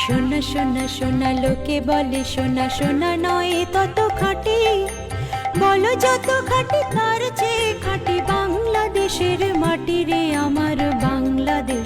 সোনা সোনা সোনা লোকে বলে সোনা সোনা নয় তত খাটি। বলো যত খাটি, তার চেয়ে খাটি বাংলাদেশের মাটি রে আমার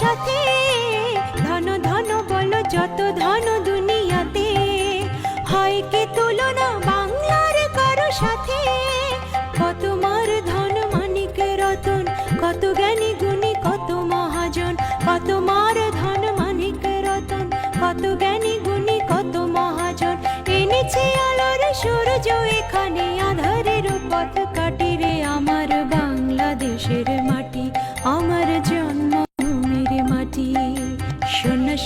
সাথে। ধন ধন বল, যত ধন দুনিয়াতে। হয় কি তুলনা বাংলার কারও সাথে? কত মার ধন মানিক রতন, কত জ্ঞানী গুণী, কত মহাজন, কত মার ধন মানিক রতন, কত জ্ঞানী গুণী, কত মহাজন। এনেছে আলোর সূর্য, এখানে আধারের পথ কাটি রে আমার বাংলাদেশের মাটি। আমার মাটি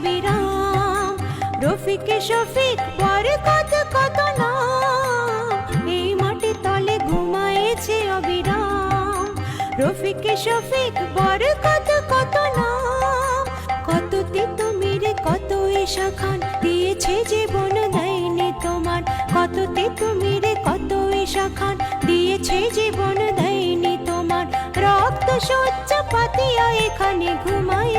অবিরাম রফিকে শফিক, পর কত কত নাম। এই মাটি তলে ঘুমায়েছে অবিরাম। রফিকে শফিক বর কত কত নাম। কত মেরে কত এসা খান দিয়েছে জীবন দেয়নি তোমার। কত মেরে কত এসা খান দিয়েছে জীবন দেয়নি তোমার। রক্ত সজ্জা পাতিয়া এখানে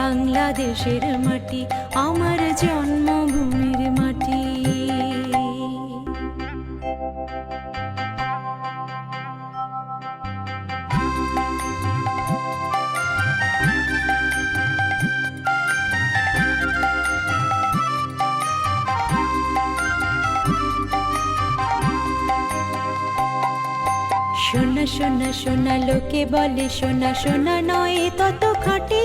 বাংলাদেশের মাটি, আমার জন্মভূমির মাটি। সোনা সোনা সোনা লোকে বলে সোনা সোনা নয় তত খাটি।